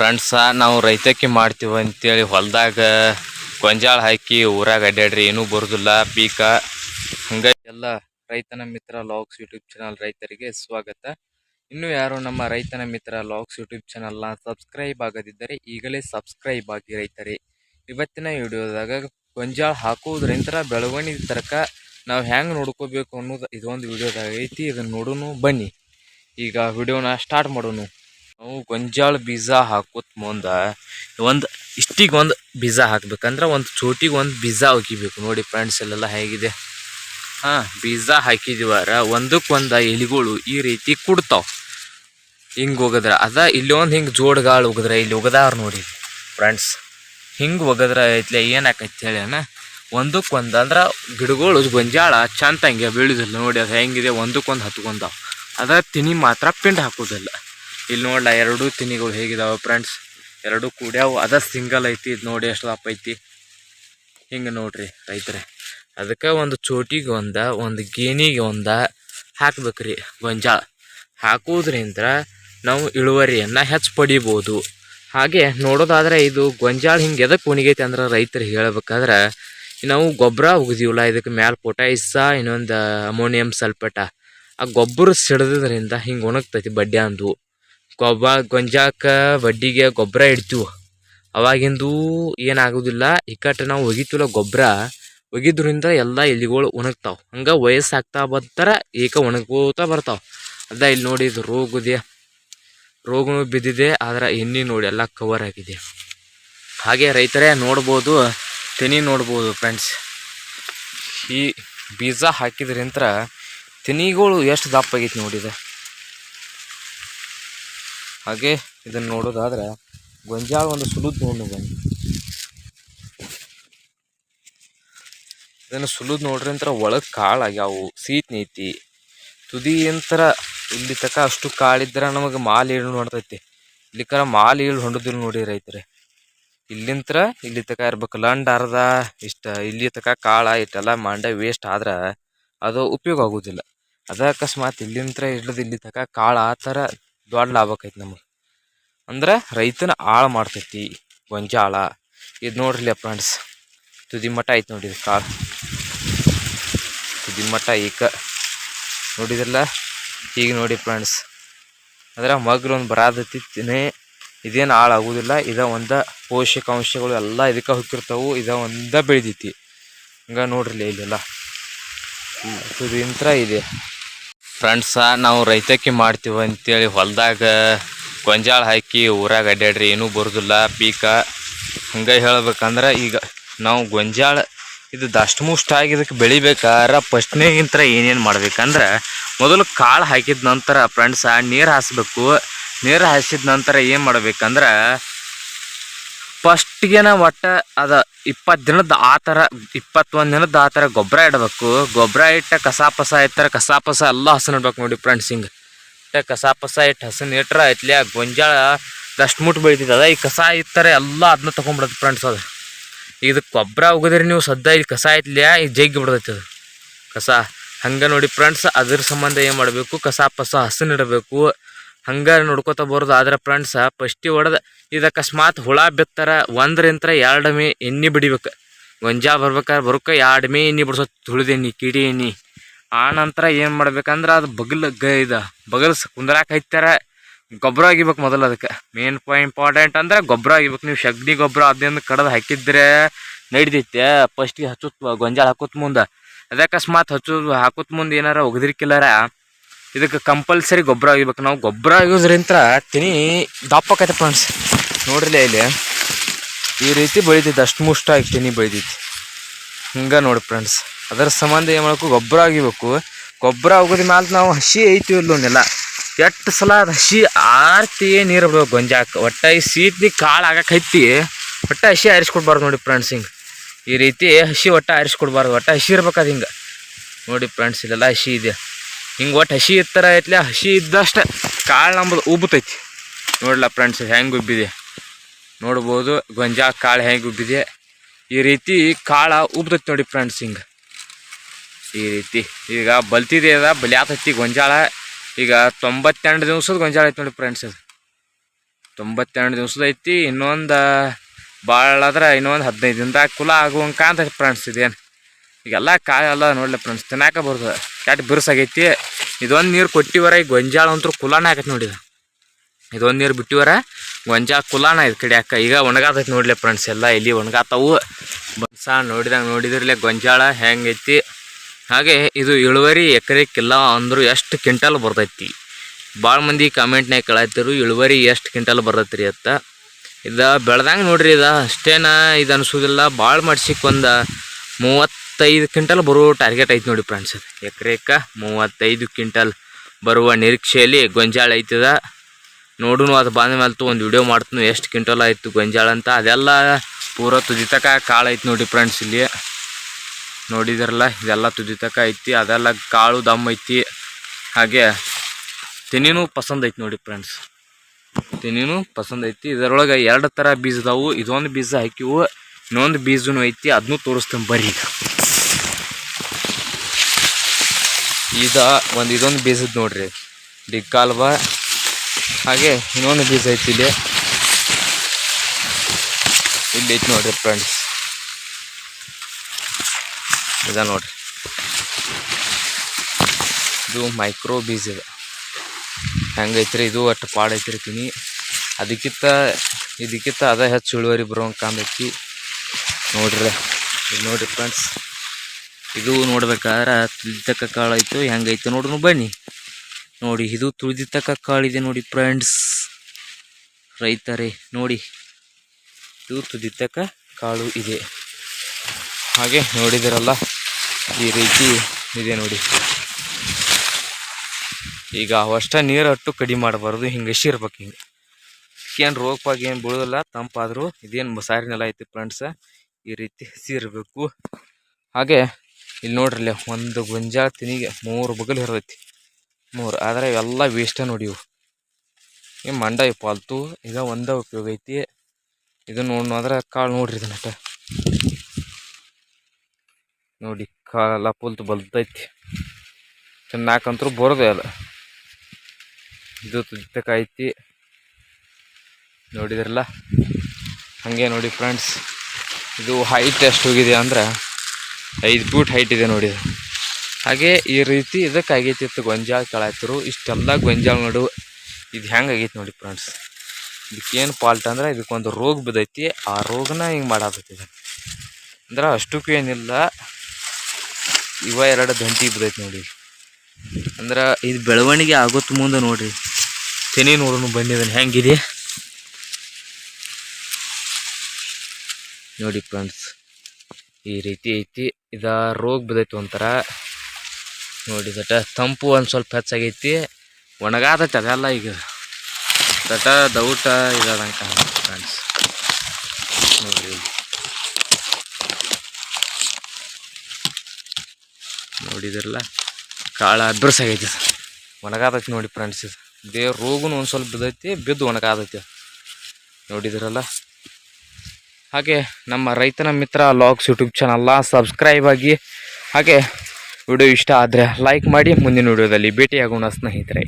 Friends ನಾವು ರೈತಕ್ಕೆ ಮಾಡ್ತೀವಿ ಅಂತೇಳಿ ಹೊಲದಾಗ ಗೊಂಜಾಳ ಹಾಕಿ ಊರಾಗ ಅಡ್ಡಾಡ್ರಿ ಏನೂ ಬರೋದಿಲ್ಲ. ಪೀಕ ಹಂಗ ಎಲ್ಲ ರೈತನ ಮಿತ್ರ ಲಾಗ್ಸ್ ಯೂಟ್ಯೂಬ್ ಚಾನಲ್ ರೈತರಿಗೆ ಸ್ವಾಗತ. ಇನ್ನು ಯಾರು ನಮ್ಮ ರೈತನ ಮಿತ್ರ ಲಾಗ್ಸ್ ಯೂಟ್ಯೂಬ್ ಚಾನಲ್ನ ಸಬ್ಸ್ಕ್ರೈಬ್ ಆಗದಿದ್ದರೆ ಈಗಲೇ ಸಬ್ಸ್ಕ್ರೈಬ್ ಆಗಿ ರೈತರೇ. ಇವತ್ತಿನ ವಿಡಿಯೋದಾಗ ಗೊಂಜಾಳ ಹಾಕೋದ್ರಿಂದ ಬೆಳವಣಿಗೆ ತರಕ ನಾವು ಹೆಂಗೆ ನೋಡ್ಕೋಬೇಕು ಅನ್ನೋದು ಇದೊಂದು ವಿಡಿಯೋದಾಗ ಐತಿ ಇದನ್ನು ನೋಡೋನು ಬನ್ನಿ. ಈಗ ವಿಡಿಯೋನ ಸ್ಟಾರ್ಟ್ ಮಾಡೋನು. ನಾವು ಗೊಂಜಾಳ ಬೀಜ ಹಾಕೋತ್ ಮುಂದ ಒಂದು ಇಷ್ಟಿಗೆ ಒಂದು ಬೀಜ ಹಾಕ್ಬೇಕಂದ್ರೆ ಒಂದು ಚೋಟಿಗೆ ಒಂದು ಬೀಜ ಒಗಿಬೇಕು ನೋಡಿ ಫ್ರೆಂಡ್ಸ್ ಇಲ್ಲೆಲ್ಲ ಹೇಗಿದೆ? ಹಾಂ, ಬೀಜ ಹಾಕಿದಿವಾರ. ಒಂದಕ್ಕೊಂದು ಎಲಿಗಳು ಈ ರೀತಿ ಕುಡ್ತಾವ. ಹಿಂಗೆ ಹೋಗದ್ರ ಅದ ಇಲ್ಲಿ ಒಂದ್ ಹಿಂಗೆ ಜೋಡ್ಗಾಳು ಹೋಗದ್ರ ಇಲ್ಲಿ ಹೋಗದಾರ ನೋಡಿ ಫ್ರೆಂಡ್ಸ್ ಹಿಂಗೆ ಹೋಗದ್ರ ಐತ್ಲೆ ಏನಾಕೈತಿ ಹೇಳಿ ಅಣ್ಣ? ಒಂದಕ್ಕೊಂದು ಅಂದ್ರೆ ಗಿಡಗಳು ಗೊಂಜಾಳ ಚಂದ ಹಂಗೆ ಬೀಳುದಿಲ್ಲ ನೋಡಿ. ಅದು ಹೆಂಗಿದೆ? ಒಂದಕ್ಕೊಂದು ಹತ್ಕೊಂಡಾವ. ಅದ ತಿನಿ ಮಾತ್ರ ಪಿಂಡ್ ಹಾಕೋದಿಲ್ಲ. ಇಲ್ಲಿ ನೋಡ್ಲ, ಎರಡೂ ತಿನಿಗಳು ಹೇಗಿದಾವೆ ಫ್ರೆಂಡ್ಸ್ ಎರಡೂ ಕೂಡ್ಯಾವು, ಅದ ಸಿಂಗಲ್ ಐತಿ, ಇದು ನೋಡಿ ಎಷ್ಟು ದಪ್ಪ ಐತಿ. ಹಿಂಗೆ ನೋಡ್ರಿ ರೈತರೇ. ಅದಕ್ಕೆ ಒಂದು ಚೋಟಿಗೆ ಒಂದ, ಒಂದು ಗೇಣಿಗೆ ಒಂದ ಹಾಕ್ಬೇಕ್ರಿ ಗೊಂಜಾಳ. ಹಾಕೋದ್ರಿಂದ ನಾವು ಇಳುವರಿಯನ್ನು ಹೆಚ್ಚು ಪಡಿಬೋದು. ಹಾಗೆ ನೋಡೋದಾದ್ರೆ ಇದು ಗೊಂಜಾಳ ಹಿಂಗೆ ಎದಕ್ಕೆ ಒಣಗೈತೆ ಅಂದ್ರೆ ರೈತರು ಹೇಳ್ಬೇಕಾದ್ರೆ, ನಾವು ಗೊಬ್ಬರ ಉಗ್ದೀವಲ್ಲ, ಇದಕ್ಕೆ ಮ್ಯಾಲ ಪೊಟ್ಯಾಸ ಇನ್ನೊಂದು ಅಮೋನಿಯಂ ಸಲ್ಪೇಟ. ಆ ಗೊಬ್ಬರ ಸಿಡ್ದ್ರಿಂದ ಹಿಂಗೆ ಒಣಗ್ತೈತಿ ಬಡ್ಡೆ ಅಂದು. ಗೊಬ್ಬ ಗೊಂಜಾಕ ಬಡ್ಡಿಗೆ ಗೊಬ್ಬರ ಇಡ್ತೀವಿ. ಅವಾಗಿಂದು ಏನಾಗೋದಿಲ್ಲ ಇಕ್ಕಟ್ಟು ನಾವು ಒಗಿತಿಲ್ಲ ಗೊಬ್ಬರ ಒಗಿದ್ರಿಂದ ಎಲ್ಲ ಎಲಿಗಳು ಒಣಗ್ತಾವ. ಹಂಗೆ ವಯಸ್ಸಾಗ್ತಾ ಬರ್ತಾರ ಏಕ ಒಣಗೋತಾ ಬರ್ತಾವ. ಅದ ಇಲ್ಲಿ ನೋಡಿ ಇದು ರೋಗದೆ. ರೋಗನೂ ಬಿದ್ದಿದೆ, ಆದ್ರೆ ಎಣ್ಣೆ ನೋಡಿ ಎಲ್ಲ ಕವರ್ ಆಗಿದೆ. ಹಾಗೆ ರೈತರೇ ನೋಡ್ಬೋದು, ತೆನಿ ನೋಡ್ಬೋದು ಫ್ರೆಂಡ್ಸ್ ಈ ಬೀಜ ಹಾಕಿದ್ರಿಂತ ತೆನಿಗಳು ಎಷ್ಟು ದಪ್ಪ ಆಗೈತೆ ನೋಡಿದೆ ಹಾಗೆ ಇದನ್ನು ನೋಡೋದಾದ್ರೆ ಗೊಂಜಾಳ ಒಂದು ಸುಲಿದ್ ನೋಡಿ ಬನ್ನಿ. ಇದನ್ನು ಸುಲುದ್ ನೋಡ್ರಿ ಅಂತ ಒಳಗೆ ಕಾಳು ಆಗ್ಯಾವು ಸೀಟ್ ನೀತಿ ತುದಿ ಅಂತರ ಇಲ್ಲಿ ತಕ ಅಷ್ಟು ಕಾಳಿದ್ರೆ ನಮಗೆ ಮಾಲ್ ಏಳು ನೋಡ್ತೈತಿ. ಇಲ್ಲಿಕರ ಮಾಲ್ ಈಳು ಹೊಂಡದಿಲ್ಲ ನೋಡಿ ರೈತರೆ. ಇಲ್ಲಿಂತ್ರ ಇಲ್ಲಿ ತಕ ಇರ್ಬೇಕು ಲಂಡ್ ಅರ್ಧ ಇಷ್ಟ, ಇಲ್ಲಿ ತಕ ಕಾಳ ಇಷ್ಟೆಲ್ಲ ಮಂಡ ವೇಸ್ಟ್ ಆದ್ರೆ ಅದು ಉಪಯೋಗ ಆಗೋದಿಲ್ಲ. ಅದ ಅಕಸ್ಮಾತ್ ಇಲ್ಲಿಂತ್ರ ಇಲ್ಲದ ಇಲ್ಲಿ ತಕ ಕಾಳು ಆ ಥರ ದೊಡ್ಡ ಲಾಭ ಆಕೈತಿ ನಮಗೆ. ಅಂದ್ರೆ ರೈತನ ಆಳು ಮಾಡ್ತೈತಿ ಗೊಂಜಾಳ. ಇದು ನೋಡ್ರಿಲ್ಲ ಫ್ರೆಂಡ್ಸ್ ತುದಿ ಮಠ ಐತಿ ನೋಡಿ ಕಾಳು ತುದಿ ಮಠ ಈಕ ನೋಡಿದ್ರಲ್ಲ? ಈಗ ನೋಡಿ ಫ್ರೆಂಡ್ಸ್ ಅಂದ್ರೆ ಮಗ್ರು ಒಂದು ಬರಾದತ್ತಿನೇ ಇದೇನು ಹಾಳಾಗುವುದಿಲ್ಲ ಇದ ಒಂದು ಪೋಷಕಾಂಶಗಳು ಎಲ್ಲ ಇದಕ್ಕೆ ಹುಕ್ಕಿರ್ತಾವು ಇದ ಒಂದ ಬೆಳೆದೈತಿ. ಹಂಗೆ ನೋಡ್ರಿಲ್ಲ ಇಲ್ಲೆಲ್ಲ. ತುದಿಂತ್ರ ಇದೆ. ಫ್ರೆಂಡ್ಸ ನಾವು ರೈತಕ್ಕೆ ಮಾಡ್ತೀವಿ ಅಂತೇಳಿ ಹೊಲದಾಗ ಗೊಂಜಾಳ ಹಾಕಿ ಊರಾಗ ಅಡ್ಡಾಡ್ರಿ ಏನೂ ಬರೋದಿಲ್ಲ, ಪೀಕ. ಹಂಗೆ ಹೇಳ್ಬೇಕಂದ್ರೆ ಈಗ ನಾವು ಗೊಂಜಾಳ ಇದು ದಷ್ಟಮುಷ್ಟ ಆಗಿ ಇದಕ್ಕೆ ಬೆಳಿಬೇಕಾದ್ರೆ ಫಸ್ಟ್ನೇಗಿಂತ ಏನೇನು ಮಾಡ್ಬೇಕಂದ್ರೆ ಮೊದಲು ಕಾಳು ಹಾಕಿದ ನಂತರ ಫ್ರೆಂಡ್ಸ ನೀರು ಹಾಸಬೇಕು. ನೀರು ಹಾಸಿದ ನಂತರ ಏನು ಮಾಡ್ಬೇಕಂದ್ರೆ ಫಸ್ಟ್ಗೆನ ಒಟ್ಟು ಅದ ಇಪ್ಪತ್ತು ದಿನದ ಆ ಥರ ಇಪ್ಪತ್ತೊಂದು ದಿನದ ಆ ಥರ ಗೊಬ್ಬರ ಇಡಬೇಕು. ಗೊಬ್ಬರ ಇಟ್ಟ ಕಸ ಪಸ ಕಸಾಪಸ ಕಸ ಪಸ ಎಲ್ಲ ಹಸನ್ ಇಡ್ಬೇಕು ನೋಡಿ ಫ್ರೆಂಡ್ಸ್ ಹಿಂಗೆ. ಇಟ್ಟ ಕಸ ಪಸ ಇಟ್ಟು ಹಸನ್ ಇಟ್ರೆ ಐತ್ಲೆ ಗೊಂಜಾಳ ದಷ್ಟು ಮುಟ್ಟು ಅದ ಈ ಕಸ ಇತ್ತಾರೆ ಎಲ್ಲ ಅದನ್ನ ತೊಗೊಂಡ್ಬಿಡತ್ತೆ ಫ್ರೆಂಡ್ಸ್ ಅದು. ಇದು ಗೊಬ್ಬರ ಉಗಿದ್ರೆ ನೀವು ಸದ್ದ ಇದು ಕಸ ಐತ್ಲ್ಯಾ ಈಗ ಜಗ್ಗಿ ಬಿಡ್ತೈತೆ ಅದು. ಕಸ. ಹಂಗೆ ನೋಡಿ ಫ್ರೆಂಡ್ಸ್ ಅದ್ರ ಸಂಬಂಧ ಏನು ಮಾಡಬೇಕು? ಕಸ ಪಸ ಹಸನ್ ಇಡಬೇಕು. ಹಂಗೆ ನೋಡ್ಕೋತ ಬರೋದು. ಆದ್ರೆ ಫ್ರೆಂಡ್ಸ ಫಸ್ಟಿ ಹೊಡೆದ ಇದು ಅಕಸ್ಮಾತ್ ಹುಳ ಬಿತ್ತಾರ ಒಂದ್ರಿಂತ ಎರಡು ಮೇ ಎಣ್ಣೆ ಬಿಡಿಬೇಕು. ಗೊಂಜಾಳ ಬರ್ಬೇಕಾದ್ರೆ ಬರೋಕೆ ಎರಡು ಮೇ ಎಣ್ಣೆ ಬಿಡ್ಸೋದು ತುಳಿದ ಎಣ್ಣೆ, ಕಿಡಿ ಎಣ್ಣೆ. ಆ ನಂತರ ಏನು ಮಾಡ್ಬೇಕಂದ್ರೆ ಅದು ಬಗಲ್ ಗ ಇದು, ಬಗಲ್ ಕುಂದ್ರಾಕ ಹೈತಾರ ಗೊಬ್ಬರ ಆಗಿಬೇಕು ಮೊದಲು ಅದಕ್ಕೆ. ಮೇನ್ ಪಾಯಿಂಟ್ ಇಂಪಾರ್ಟೆಂಟ್ ಅಂದ್ರೆ ಗೊಬ್ಬರ ಆಗಿಬೇಕು. ನೀವು ಶಗ್ನಿ ಗೊಬ್ಬರ ಅದನ್ನ ಕಡದು ಹಾಕಿದ್ರೆ ನಡಿತೈತೆ. ಫಸ್ಟಿಗೆ ಹಚ್ಚುತ್ತ ಗೊಂಜಾಳ ಹಾಕೋತ್ ಮುಂದೆ. ಅದೇ ಅಕಸ್ಮಾತ್ ಹಚ್ಚೋದು, ಹಾಕೋತ್ ಮುಂದೆ ಏನಾರ ಒಗದಿರ್ಕಿಲ್ಲಾರ ಇದಕ್ಕೆ ಕಂಪಲ್ಸರಿ ಗೊಬ್ಬರ ಆಗಿಬೇಕು ನಾವು ಗೊಬ್ಬರ ಆಗೋದ್ರಿಂತ ತಿನಿ ದಪ್ಪಕೈತೆ ಫ್ರೆಂಡ್ಸ್. ನೋಡ್ರಿಲ್ಲ ಇಲ್ಲಿ. ಈ ರೀತಿ ಬೆಳಿತೈತೆ ಅಷ್ಟು ಮುಷ್ಟಾಗಿ ತಿನಿ ಬೆಳಿತೈತಿ ಹಿಂಗೆ ನೋಡಿ ಫ್ರೆಂಡ್ಸ್. ಅದರ ಸಂಬಂಧ ಏನು ಮಾಡಬೇಕು? ಗೊಬ್ಬರ ಆಗಿಬೇಕು ಗೊಬ್ಬರ ಆಗೋದ ಮ್ಯಾಲ ನಾವು ಹಸಿ ಐತಿ ಇಲ್ಲೋನೆಲ್ಲ ಎಷ್ಟು ಸಲ ಅದು ಹಸಿ ಆರ್ತಿ ನೀರು ಬಿಡ್ಬೇಕು ಗೊಂಜಾಕ. ಒಟ್ಟ ಈ ಸೀತಿ ಕಾಳು ಆಗಕ್ಕೆ ಹತ್ತಿ ಒಟ್ಟ ಹಸಿ ಆರಿಸ್ಕೊಡ್ಬಾರ್ದು ನೋಡಿ ಫ್ರೆಂಡ್ಸ್ ಹಿಂಗೆ. ಈ ರೀತಿ ಹಸಿ ಒಟ್ಟ ಆರಿಸ್ಕೊಡ್ಬಾರ್ದು. ಒಟ್ಟ ಹಸಿ ಇರ್ಬೇಕು ಅದು ಹಿಂಗೆ. ನೋಡಿ ಫ್ರೆಂಡ್ಸ್ ಇಲ್ಲೆಲ್ಲ ಹಸಿ ಇದೆ. ಹಿಂಗೆ ಒಟ್ಟು ಹಸಿ ಇತ್ತರ ಐತ್ಲೆ, ಹಸಿ ಇದ್ದಷ್ಟು ಕಾಳು ನಂಬುದು ಉಬ್ಬತೈತಿ. ನೋಡ್ಲ ಫ್ರೆಂಡ್ಸ್, ಹೆಂಗೆ ಉಬ್ಬಿದೆ? ನೋಡ್ಬೋದು, ಗೊಂಜಾ ಕಾಳು ಹೆಂಗೆ ಉಬ್ಬಿದೆ? ಈ ರೀತಿ ಕಾಳು ಉಬ್ತೈತಿ ನೋಡಿ ಫ್ರೆಂಡ್ಸ್ ಹಿಂಗೆ. ಈ ರೀತಿ ಈಗ ಬಲ್ತಿದೆ ಅದ ಬಲಿಯಾತೈತಿ ಗೊಂಜಾಳ. ಈಗ ತೊಂಬತ್ತೆರಡು ದಿವ್ಸದ ಗೊಂಜಾಳ ಐತಿ ನೋಡಿ ಫ್ರೆಂಡ್ಸ್ ಅದು. ತೊಂಬತ್ತೆರಡು ದಿವ್ಸದ ಐತಿ, ಇನ್ನೊಂದು ಭಾಳ ಆದ್ರೆ ಇನ್ನೊಂದು ಹದಿನೈದು ದಿನದಾಗ ಕುಲ ಆಗುವಂಗೆ ಕಾಣ್ತೈತಿ ಫ್ರೆಂಡ್ಸ್ ಇದೇನು. ಈಗೆಲ್ಲ ಕಾಯಲ್ಲ ನೋಡಲಿ ಫ್ರೆಂಡ್ಸ್, ತಿನ್ನಾಕ ಬರ್ತದೆ. ಕೆಟ್ಟ ಬಿರುಸಾಗೈತಿ ಇದೊಂದು ನೀರು ಕೊಟ್ಟಿವರ, ಈ ಗೊಂಜಾಳ ಅಂತೂ ಕುಲಾನ ಆಗೈತೆ ನೋಡಿ ಇದು. ಇದೊಂದು ನೀರು ಬಿಟ್ಟಿವರ, ಗೊಂಜಾಳ ಕುಲಾನ ಇದು ಅಕ್ಕ ಈಗ ಒಣಗಾತೈತಿ ನೋಡ್ಲಿ ಫ್ರೆಂಡ್ಸ್ ಎಲ್ಲ ಇಲ್ಲಿ ಒಣಗಾತಾವು? ಬನ್ಸ ನೋಡಿದಂಗೆ ನೋಡಿದ್ರಲ್ಲೇ ಗೊಂಜಾಳ ಹೆಂಗೈತಿ? ಹಾಗೆ ಇದು ಇಳುವರಿ ಎಕರೆಕ್ಕಿಲ್ಲ ಅಂದರೂ ಎಷ್ಟು ಕ್ವಿಂಟಲ್ ಬರ್ತೈತಿ? ಭಾಳ ಮಂದಿ ಕಮೆಂಟ್ನಾಗ ಕೇಳತ್ತಿರು ಇಳುವರಿ ಎಷ್ಟು ಕ್ವಿಂಟಲ್ ಬರ್ತೈತಿ ರೀ ಅಂತ. ಇದು ಬೆಳ್ದಂಗೆ ನೋಡ್ರಿ ಇದು. ಅಷ್ಟೇನ ಇದು ಅನ್ಸೋದಿಲ್ಲ. ಭಾಳ ಮಾಡ್ಸಿಕ್ ಒಂದು ಮೂವತ್ತೈದು ಕ್ವಿಂಟಲ್ ಬರೋ ಟಾರ್ಗೆಟ್ ಐತಿ ನೋಡಿ ಫ್ರೆಂಡ್ಸ್ ಎಕರೆಕ ಮೂವತ್ತೈದು ಕ್ವಿಂಟಲ್ ಬರುವ ನಿರೀಕ್ಷೆಯಲ್ಲಿ ಗೊಂಜಾಳ ಐತದ. ನೋಡುನು ಅದು ಬಂದ ಮೇಲೆ ಒಂದು ವಿಡಿಯೋ ಮಾಡ್ತೀನಿ ಎಷ್ಟು ಕ್ವಿಂಟಲ್ ಆಯಿತು ಗೊಂಜಾಳ ಅಂತ. ಅದೆಲ್ಲ ಪೂರ ತುದಿತಕ ಕಾಳು ಐತಿ ನೋಡಿ ಫ್ರೆಂಡ್ಸ್ ಇಲ್ಲಿ. ನೋಡಿದ್ರಲ್ಲ, ಇದೆಲ್ಲ ತುದಿತಕ ಐತಿ, ಅದೆಲ್ಲ ಕಾಳು ದಮ್ ಐತಿ. ಹಾಗೆ ತೆನಿನೂ ಪಸಂದ್ ಐತಿ ನೋಡಿ ಫ್ರೆಂಡ್ಸ್ ತೆನಿನೂ ಪಸಂದ್ ಐತಿ. ಇದರೊಳಗೆ ಎರಡು ಥರ ಬೀಜ ಅದಾವು. ಇದೊಂದು ಬೀಜ ಹಾಕಿವು ಇನ್ನೊಂದು ಬೀಜನೂ ಐತಿ ಅದನ್ನೂ ತೋರಿಸ್ತೇನೆ ಬರ್ರಿ ಈಗ. ಈಗ ಒಂದು ಇದೊಂದು ಬೀಜದ ನೋಡ್ರಿ. ಡಿಕ್ಕಾಲ್ವ? ಹಾಗೆ ಇನ್ನೊಂದು ಬೀಜ ಐತಿ ಇಲ್ಲಿ. ಇಲ್ಲಿ ಐತಿ ನೋಡ್ರಿ ಫ್ರೆಂಡ್ಸ್ ಇದ ನೋಡ್ರಿ. ಇದು ಮೈಕ್ರೋ ಬೀಜ ಇದೆ. ಹೆಂಗೈತ್ರಿ ಇದು ಅಷ್ಟು ಪಾಡೈತಿರ್ತೀನಿ ತಿನಿ. ಅದಕ್ಕಿಂತ, ಇದಕ್ಕಿಂತ ಅದ ಹೆಚ್ಚು ಇಳುವರಿ ಬರೋಂಗೆ ಕಾಣೈತಿ ನೋಡ್ರಿ. ಇದು ನೋಡ್ರಿ ಫ್ರೆಂಡ್ಸ್ ಇದು ನೋಡ್ಬೇಕಾದ್ರೆ ತುಳಿತಕ್ಕ ಕಾಳು ಐತು, ಹೆಂಗೈತೆ ನೋಡ್ರು ಬನ್ನಿ. ನೋಡಿ, ಇದು ತುಳಿದಿತ್ತಕ್ಕ ಕಾಳಿದೆ ನೋಡಿ ಫ್ರೆಂಡ್ಸ್ ರೈತರೇ, ನೋಡಿ. ಇದು ತುದಿತಕ್ಕ ಕಾಳು ಇದೆ. ಹಾಗೆ ನೋಡಿದಿರಲ್ಲ, ಈ ರೀತಿ ಇದೆ ನೋಡಿ. ಈಗ ಅವಷ್ಟ ನೀರು ಅಟ್ಟು ಕಡಿಮೆ ಮಾಡಬಾರ್ದು, ಹಿಂಗೆ ಇರ್ಬೇಕು ಹಿಂಗೆ. ಏನು ರೋಗ ಪಾಗ ಏನು ಬೀಳೋದಿಲ್ಲ, ತಂಪಾದರೂ ಇದೇನು ಮಸಾರಿ ನೆಲ ಐತಿ ಫ್ರೆಂಡ್ಸ ಈ ರೀತಿ ಹಸಿರಬೇಕು. ಹಾಗೆ ಇಲ್ಲಿ ನೋಡ್ರಲ್ಲಿ ಒಂದು ಗೊಂಜಾಳ ತಿನಿಗೆ ಮೂರು ಬಗಲು ಇರತೈತಿ ಮೂರು. ಆದರೆ ಇವೆಲ್ಲ ವೇಸ್ಟ ನೋಡಿ ಇವು. ಈ ಮಂಡ ಇವು ಪಾಲ್ತು, ಈಗ ಒಂದೇ ಉಪಯೋಗ ಐತಿ. ಇದು ನೋಡ್ ಅಂದ್ರೆ ಕಾಳು ನೋಡ್ರಿ ಇದನ್ನಟ ನೋಡಿ, ಕಾಳೆಲ್ಲ ಪುಲ್ತು ಬಲ್ತೈತಿ. ತಿನ್ನಾಕಂತರೂ ಬರೋದೇ ಅಲ್ಲ ಇದು ತುದಿತಕ ಐತಿ. ನೋಡಿದ್ರಲ್ಲ? ಹಾಗೆ ನೋಡಿ ಫ್ರೆಂಡ್ಸ್ ಇದು ಹೈಟ್ ಎಷ್ಟು ಹೋಗಿದೆ ಅಂದ್ರೆ ಐದು ಫೂಟ್ ಹೈಟ್ ಇದೆ ನೋಡಿ. ಹಾಗೆ ಈ ರೀತಿ ಇದಕ್ಕೆ ಆಗೈತಿ ಇತ್ತು ಗೊಂಜಾಳ ಕಳಾಯ್ತರು ಇಷ್ಟೆಲ್ಲ ಗೊಂಜಾಳ ನೋಡು, ಇದು ಹೆಂಗೆ ಆಗೈತಿ ನೋಡಿ ಫ್ರೆಂಡ್ಸ್ ಇದಕ್ಕೇನು ಫಾಲ್ಟ್ ಅಂದ್ರೆ ಇದಕ್ಕೊಂದು ರೋಗ ಬಿದ್ದೈತಿ, ಆ ರೋಗನ ಹಿಂಗೆ ಮಾಡಾಕತ್ತಿದೆ ಅಂದ್ರೆ ಅಷ್ಟಕ್ಕೂ ಏನಿಲ್ಲ, ಇವ ಎರಡು ದಂಟಿ ಬಿದ್ದೈತಿ ನೋಡಿ. ಅಂದ್ರೆ ಇದು ಬೆಳವಣಿಗೆ ಆಗೋತ್ ಮುಂದೆ ನೋಡಿರಿ. ತೆನಿ ನೋಡೋಣ ಬಂದಿದ್ದಾನೆ ಹೆಂಗಿದೆ. ನೋಡಿ ಫ್ರೆಂಡ್ಸ್, ಈ ರೀತಿ ಐತಿ. ಇದ ರೋಗ ಬಿದ್ದೈತಿ ಒಂಥರ. ನೋಡಿ ದಟ ತಂಪು ಒಂದು ಸ್ವಲ್ಪ ಹೆಚ್ಚಾಗೈತಿ. ಒಣಗಾದೈತಿ ಅದೆಲ್ಲ ಈಗ. ದಟ ದೌಟ ಕಾಣುತ್ತೆ ಫ್ರೆಂಡ್ಸ್. ನೋಡಿ. ನೋಡಿದ್ರಲ್ಲ ಕಾಳ ಬಿರ್ಸಾಗೈತಿ ಆಗೈತಿ ಒಣಗಾದೈತಿ ನೋಡಿ ಫ್ರೆಂಡ್ಸ್ ಇದು. ದೇವ್ರ ರೋಗನು ಒಂದು ಸ್ವಲ್ಪ ಬಿದ್ದೈತಿ, ಬಿದ್ದು ಒಣಗಾದೈತಿ. ನೋಡಿದ್ರಲ್ಲ ಹಾಗೆ ನಮ್ಮ ರೈತನ ಮಿತ್ರ ಲಾಗ್ಸ್ ಯೂಟ್ಯೂಬ್ ಚಾನಲ್ನ ಸಬ್ಸ್ಕ್ರೈಬ್ ಆಗಿ, ಹಾಗೆ ವಿಡಿಯೋ ಇಷ್ಟ ಆದರೆ ಲೈಕ್ ಮಾಡಿ, ಮುಂದಿನ ವಿಡಿಯೋದಲ್ಲಿ ಭೇಟಿಯಾಗೋಣ ಸ್ನೇಹಿತರೆ.